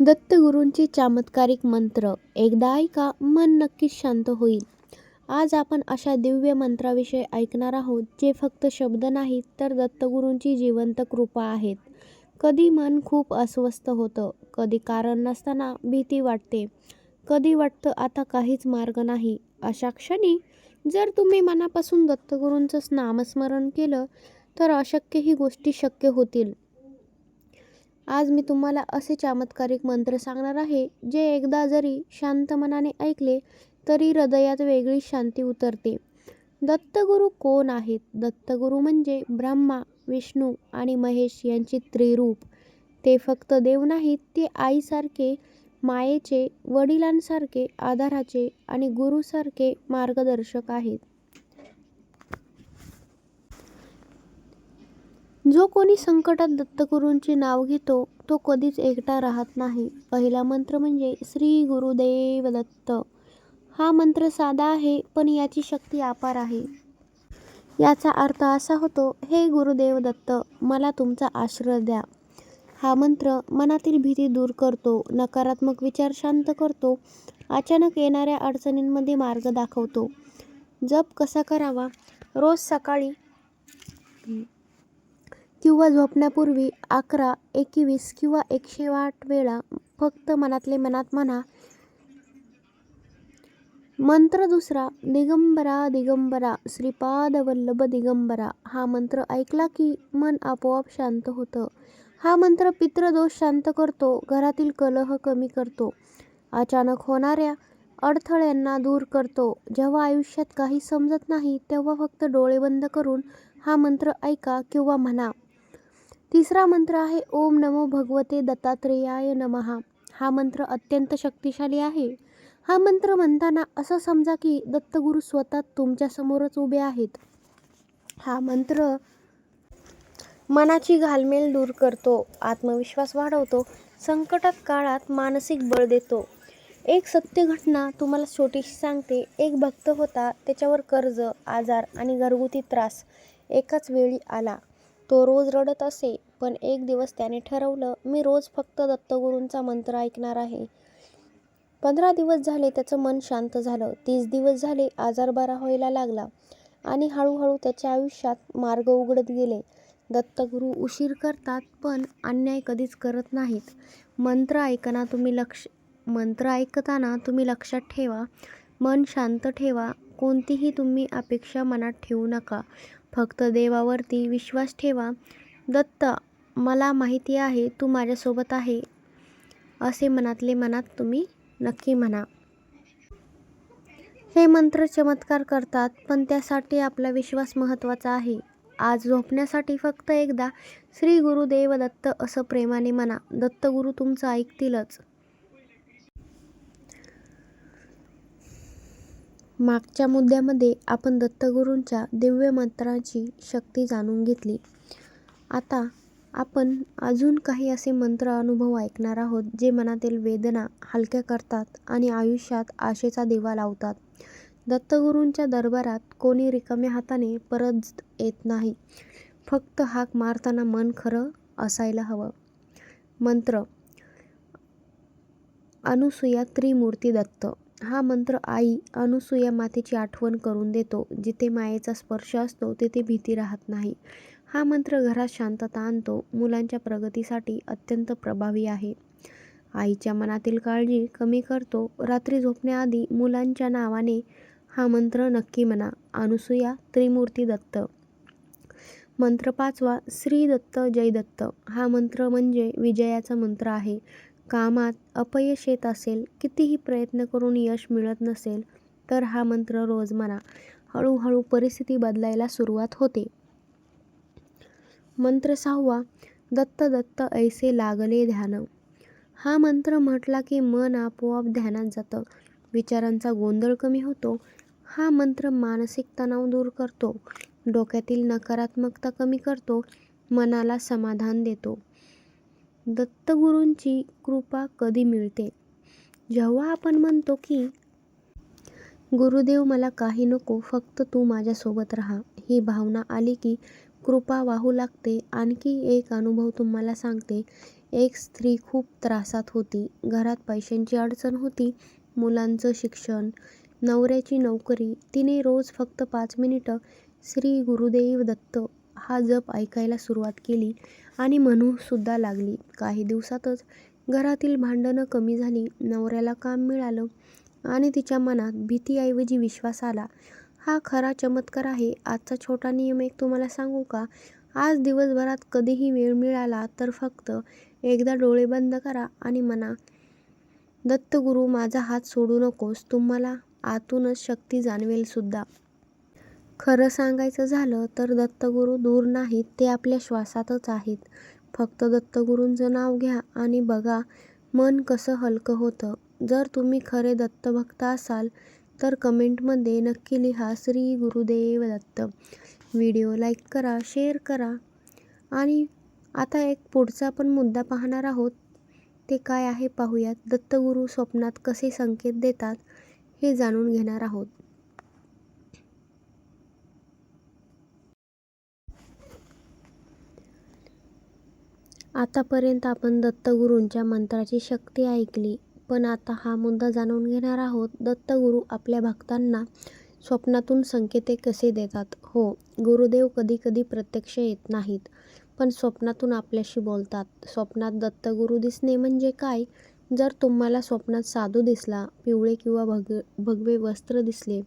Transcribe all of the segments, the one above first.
दत्तगुरूंचे चमत्कारिक मंत्र एकदा ऐका मन नक्कीच शांत होईल. आज आपण अशा दिव्य मंत्राविषयी ऐकणार आहोत जे फक्त शब्द नाहीत तर दत्तगुरूंची जिवंत कृपा आहेत. कधी मन खूप अस्वस्थ होतं कधी कारण नसताना भीती वाटते कधी वाटतं आता काहीच मार्ग नाही. अशा क्षणी जर तुम्ही मनापासून दत्तगुरूंचं नामस्मरण केलं तर अशक्य ही गोष्टी शक्य होतील. आज मी तुम्हाला असे चमत्कारिक मंत्र सांगणार आहे जे एकदा जरी शांत मनाने ऐकले तरी हृदयात वेगळी शांती उतरते. दत्तगुरू कोण आहेत? दत्तगुरू म्हणजे ब्रह्मा विष्णू आणि महेश यांचे त्रिरूप. ते फक्त देव नाहीत ते आईसारखे मायेचे वडिलांसारखे आधाराचे आणि गुरुसारखे मार्गदर्शक आहेत. जो कोणी संकटात दत्तगुरूंचे नाव घेतो तो कधीच एकटा राहत नाही. पहिला मंत्र म्हणजे श्री गुरुदेव दत्त. हा मंत्र साधा आहे पण याची शक्ती अपार आहे. याचा अर्थ असा होतो हे गुरुदेव दत्त मला तुमचा आश्रय द्या. हा मंत्र मनातील भीती दूर करतो नकारात्मक विचार शांत करतो अचानक येणाऱ्या अडचणींमध्ये मार्ग दाखवतो. जप कसा करावा? रोज सकाळी किंवा झोपण्यापूर्वी अकरा एकवीस किंवा एकशे आठ वेळा फक्त मनातले मनात म्हणा. मंत्र दुसरा दिगंबरा दिगंबरा श्रीपाद वल्लभ दिगंबरा. हा मंत्र ऐकला की मन आपोआप शांत होतं. हा मंत्र पितृदोष शांत करतो घरातील कलह कमी करतो. अचानक होणाऱ्या अडथळ्यांना दूर करतो. जेव्हा आयुष्यात काही समजत नाही तेव्हा फक्त डोळे बंद करून हा मंत्र ऐका किंवा म्हणा. तिसरा मंत्र आहे ओम नमो भगवते दत्तात्रेयाय नमहा हा मंत्र अत्यंत शक्तिशाली आहे. हा मंत्र म्हणताना असं समजा की दत्तगुरू स्वतः तुमच्यासमोरच उभे आहेत. हा मंत्र मनाची घालमेल दूर करतो आत्मविश्वास वाढवतो संकटात काळात मानसिक बळ देतो. एक सत्य घटना तुम्हाला छोटीशी सांगते एक भक्त होता त्याच्यावर कर्ज आजार आणि घरगुती त्रास एकाच वेळी आला. तो रोज रडत असे पण एक दिवस त्याने ठरवलं मी रोज फक्त दत्तगुरूंचा मंत्र ऐकणार आहे. पंधरा दिवस झाले त्याचं मन शांत झालं. तीस दिवस झाले आजार बरा व्हायला लागला आणि हळूहळू त्याच्या आयुष्यात मार्ग उघडत गेले. दत्तगुरू उशीर करतात पण अन्याय कधीच करत नाहीत. मंत्र ऐकना तुम्ही लक्ष मंत्र ऐकताना तुम्ही लक्षात ठेवा. मन शांत ठेवा. कोणतीही तुम्ही अपेक्षा मनात ठेवू नका. फक्त देवावरती विश्वास ठेवा. दत्त मला माहिती आहे तू माझ्यासोबत आहे असे मनातले मनात तुम्ही नक्की म्हणा. हे मंत्र चमत्कार करतात पण त्यासाठी आपला विश्वास महत्त्वाचा आहे. आज झोपण्यासाठी फक्त एकदा श्री गुरुदेव दत्त असं प्रेमाने म्हणा. दत्तगुरु तुमचं ऐकतीलच. मागच्या मुद्द्यामध्ये आपण दत्तगुरूंच्या दिव्य मंत्रांची शक्ती जाणून घेतली. आता आपण अजून काही असे मंत्र अनुभव ऐकणार आहोत जे मनातील वेदना हलक्या करतात आणि आयुष्यात आशेचा दिवा लावतात. दत्तगुरूंच्या दरबारात कोणी रिकाम्या हाताने परत येत नाही. फक्त हाक मारताना मन खरं असायला हवं. मंत्र अनुसूया त्रिमूर्ती दत्त. हा मंत्र आई अनुसूया मातेची आठवण करून देतो. जिथे मायेचा स्पर्श असतो तिथे भीती राहत नाही. हा मंत्र घरात शांतता आणतो. मुलांच्या प्रगतीसाठी अत्यंत प्रभावी आहे. आईच्या मनातील काळजी कमी करतो. रात्री झोपण्याआधी मुलांच्या नावाने हा मंत्र नक्की म्हणा. अनुसूया त्रिमूर्ती दत्त. मंत्र पाचवा श्री दत्त जय दत्त. हा मंत्र म्हणजे विजयाचा मंत्र आहे. कामात अपयश येत असेल कितीही प्रयत्न करून यश मिळत नसेल तर हा मंत्र रोज म्हणा. हळूहळू परिस्थिती बदलायला सुरुवात होते. मंत्र सहावा दत्त दत्त ऐसे लागले ध्यान. हा मंत्र म्हटला की मन आपोआप ध्यानात जातं. विचारांचा गोंधळ कमी होतो. हा मंत्र मानसिक तणाव दूर करतो. डोक्यातील नकारात्मकता कमी करतो. मनाला समाधान देतो. दत्तगुरूंची कृपा कधी मिळते? जेव्हा आपण म्हणतो की गुरुदेव मला काही नको फक्त तू माझ्यासोबत राहा ही भावना आली की कृपा वाहू लागते. आणखी एक अनुभव तुम्हाला सांगते. एक स्त्री खूप त्रासात होती. घरात पैशांची अडचण होती. मुलांचं शिक्षण नवऱ्याची नोकरी तिने रोज फक्त पाच मिनिटं श्री गुरुदेव दत्त हा जप ऐकायला सुरुवात केली. आणि म्हणूसुद्धा लागली. काही दिवसातच घरातील भांडणं कमी झाली. नवऱ्याला काम मिळालं आणि तिच्या मनात भीतीऐवजी विश्वास आला. हा खरा चमत्कार आहे. आजचा छोटा नियम एक तुम्हाला सांगू का? आज दिवसभरात कधीही वेळ मिळाला तर फक्त एकदा डोळे बंद करा आणि म्हणा दत्तगुरू माझा हात सोडू नकोस. तुम्हाला आतूनच शक्ती जाणवेल सुद्धा. खरं सांगायचं झालं तर दत्तगुरू दूर नाहीत ते आपल्या श्वासातच आहेत. फक्त दत्तगुरूंचं नाव घ्या आणि बघा मन कसं हलकं होतं. जर तुम्ही खरे दत्तभक्त असाल तर कमेंटमध्ये नक्की लिहा श्री गुरुदेव दत्त. व्हिडिओ लाईक करा शेअर करा. आणि आता एक पुढचा आपण मुद्दा पाहणार आहोत. ते काय आहे पाहूयात. दत्तगुरू स्वप्नात कसे संकेत देतात हे जाणून घेणार आहोत. आतापर्यंत आपण दत्तगुरूंच्या मंत्राची शक्ती ऐकली पण आता हा मुद्दा जाणून घेणार आहोत. दत्तगुरू आपल्या भक्तांना स्वप्नातून संकेते कसे देतात? हो गुरुदेव कधी कधी प्रत्यक्ष येत नाहीत पण स्वप्नातून आपल्याशी बोलतात. स्वप्नात दत्तगुरू दिसणे म्हणजे काय? जर तुम्हाला स्वप्नात साधू दिसला पिवळे किंवा भग भगवे वस्त्र दिसले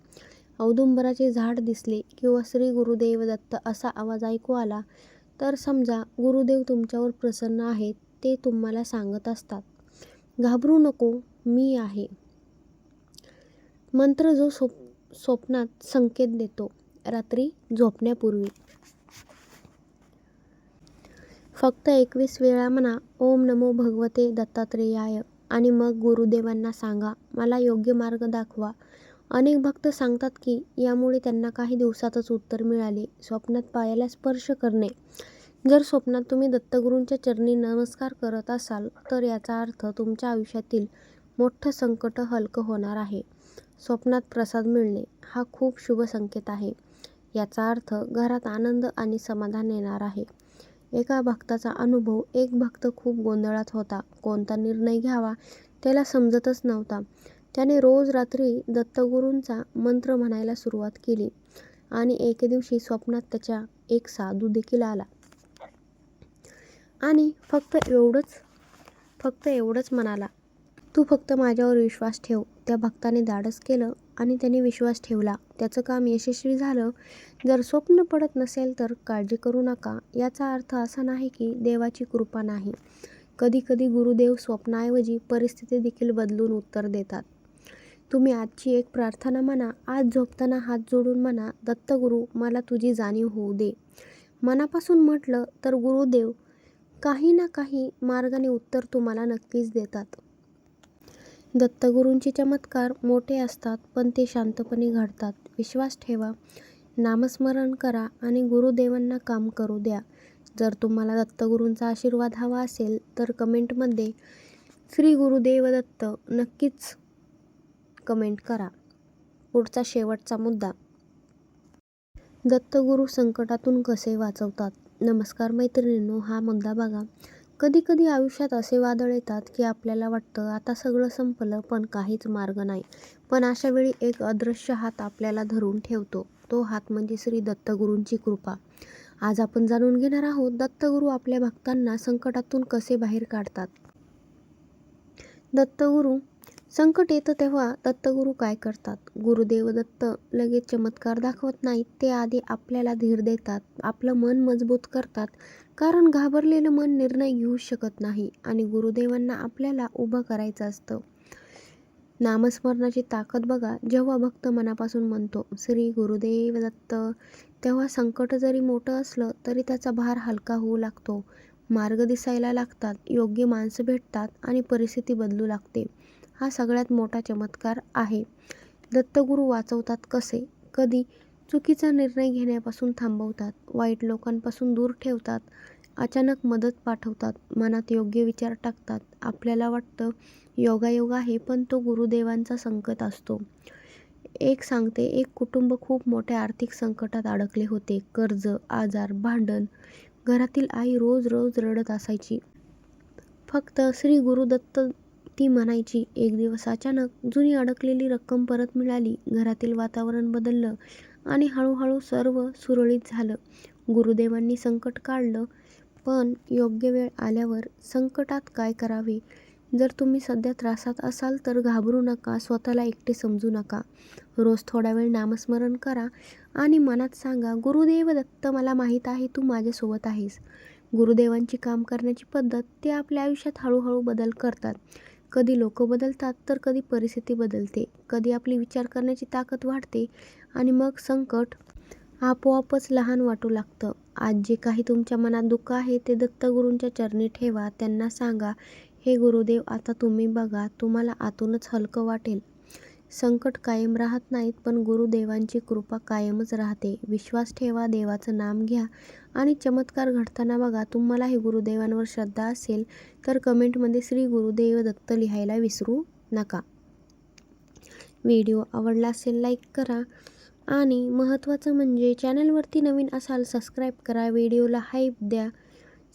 औदुंबराचे झाड दिसले किंवा श्री गुरुदेव दत्त असा आवाज ऐकू आला तर समजा गुरुदेव तुमच्यावर प्रसन्न आहेत ते तुम्हाला सांगत असतात. घाबरू नको मी आहे. मंत्र जो सोप स्वप्नात संकेत देतो रात्री झोपण्यापूर्वी. फक्त एकवीस वेळा म्हणा ओम नमो भगवते दत्तात्रेयाय. आणि मग गुरुदेवांना सांगा मला योग्य मार्ग दाखवा. अनेक भक्त सांगतात की यामुळे त्यांना काही दिवसातच उत्तर मिळाले. स्वप्नात पायाला स्पर्श करणे. जर स्वप्नात तुम्ही दत्तगुरूंच्या चरणी नमस्कार करत असाल तर याचा अर्थ तुमच्या आयुष्यातील मोठं संकट हलकं होणार आहे. स्वप्नात प्रसाद मिळणे हा खूप शुभ संकेत आहे. याचा अर्थ घरात आनंद आणि समाधान येणार आहे. एका भक्ताचा अनुभव एक भक्त खूप गोंधळात होता. कोणता निर्णय घ्यावा त्याला समजतच नव्हता. त्याने रोज रात्री दत्तगुरूंचा मंत्र म्हणायला सुरुवात केली आणि एके दिवशी स्वप्नात त्याच्या एक साधू देखील आला. आणि फक्त एवढंच फक्त एवढंच म्हणाला तू फक्त माझ्यावर विश्वास ठेव त्या भक्ताने धाडस केलं आणि त्याने विश्वास ठेवला. त्याचं काम यशस्वी झालं. जर स्वप्न पडत नसेल तर काळजी करू नका. याचा अर्थ असा नाही की देवाची कृपा नाही. कधी कधी गुरुदेव स्वप्नाऐवजी परिस्थिती देखील बदलून उत्तर देतात. तुम्ही आजची एक प्रार्थना म्हणा आज झोपताना हात जोडून म्हणा दत्तगुरू मला तुझी जाणीव होऊ दे. मनापासून म्हटलं तर गुरुदेव काही ना काही मार्गाने उत्तर तुम्हाला नक्कीच देतात. दत्तगुरूंचे चमत्कार मोठे असतात पण ते शांतपणे घडतात. विश्वास ठेवा नामस्मरण करा आणि गुरुदेवांना काम करू द्या. जर तुम्हाला दत्तगुरूंचा आशीर्वाद हवा असेल तर कमेंटमध्ये श्री गुरुदेव दत्त नक्कीच कमेंट करा. पुढचा शेवटचा मुद्दा. दत्तगुरू संकटातून कसे वाचवतात? नमस्कार मैत्रिणींनो हा मुद्दा बघा. कधी कधी आयुष्यात असे वादळ येतात की आपल्याला वाटतं आता सगळं संपलं पण काहीच मार्ग नाही. पण अशा वेळी एक अदृश्य हात आपल्याला धरून ठेवतो. तो हात म्हणजे श्री दत्तगुरूंची कृपा. आज आपण जाणून घेणार आहोत दत्तगुरू आपल्या भक्तांना संकटातून कसे बाहेर काढतात? दत्तगुरू संकट येतं तेव्हा दत्तगुरू काय करतात? गुरुदेव दत्त लगेच चमत्कार दाखवत नाहीत. ते आधी आपल्याला धीर देतात आपलं मन मजबूत करतात. कारण घाबरलेलं मन निर्णय घेऊ शकत नाही आणि गुरुदेवांना आपल्याला उभं करायचं असतं. नामस्मरणाची ताकद बघा. जेव्हा भक्त मनापासून म्हणतो श्री गुरुदेव दत्त तेव्हा संकट जरी मोठं असलं तरी त्याचा भार हलका होऊ लागतो. मार्ग दिसायला लागतात योग्य माणसं भेटतात आणि परिस्थिती बदलू लागते. हा सगळ्यात मोठा चमत्कार आहे. दत्तगुरू वाचवतात कसे? कधी? चुकीचा निर्णय घेण्यापासून थांबवतात. वाईट लोकांपासून दूर ठेवतात. अचानक मदत पाठवतात. मनात योग्य विचार टाकतात. आपल्याला वाटतं योगायोग आहे पण तो गुरुदेवांचा संकट असतो. एक सांगते एक कुटुंब खूप मोठ्या आर्थिक संकटात अडकले होते. कर्ज आजार भांडण. घरातील आई रोज रोज रडत असायची. फक्त श्री गुरुदत्त ती म्हणायची. एक दिवस अचानक जुनी अडकलेली रक्कम परत मिळाली. घरातील वातावरण बदललं आणि हळूहळू सर्व सुरळीत झालं. गुरुदेवांनी संकट काढलं पण योग्य वेळ आल्यावर संकटात काय करावे? जर तुम्ही सध्या त्रासात असाल तर घाबरू नका स्वतःला एकटे समजू नका. रोज थोडा वेळ नामस्मरण करा आणि मनात सांगा गुरुदेव दत्त मला माहीत आहे तू माझ्यासोबत आहेस. गुरुदेवांची काम करण्याची पद्धत ते आपल्या आयुष्यात हळूहळू बदल करतात. कधी लोक बदलतात तर कधी परिस्थिती बदलते. कधी आपली विचार करण्याची ताकद वाढते आणि मग संकट आपोआपच लहान वाटू लागतं. आज जे काही तुमच्या मनात दुःख आहे ते दत्तगुरूंच्या चरणी ठेवा. त्यांना सांगा हे गुरुदेव आता तुम्ही बघा तुम्हाला आतूनच हलकं वाटेल. संकट कायम राहत नाहीत पण गुरुदेवांची कृपा कायमच राहते. विश्वास ठेवा देवाचं नाम घ्या. आणि चमत्कार घडताना बघा तुम्हाला हे गुरुदेवांवर श्रद्धा असेल तर कमेंटमध्ये श्री गुरुदेव दत्त लिहायला विसरू नका. व्हिडिओ आवडला असेल लाईक करा. आणि महत्त्वाचं म्हणजे चॅनलवरती नवीन असाल सबस्क्राईब करा. व्हिडिओला हाईप द्या.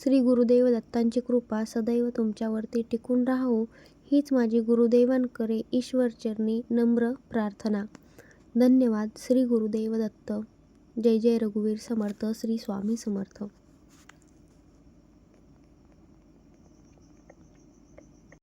श्री गुरुदेव दत्तांची कृपा सदैव तुमच्यावरती टिकून राहो. हीच माझी गुरुदेवांकडे ईश्वरचरणी नम्र प्रार्थना. धन्यवाद श्री गुरुदेव दत्त जय जय रघुवीर समर्थ श्री स्वामी समर्थ.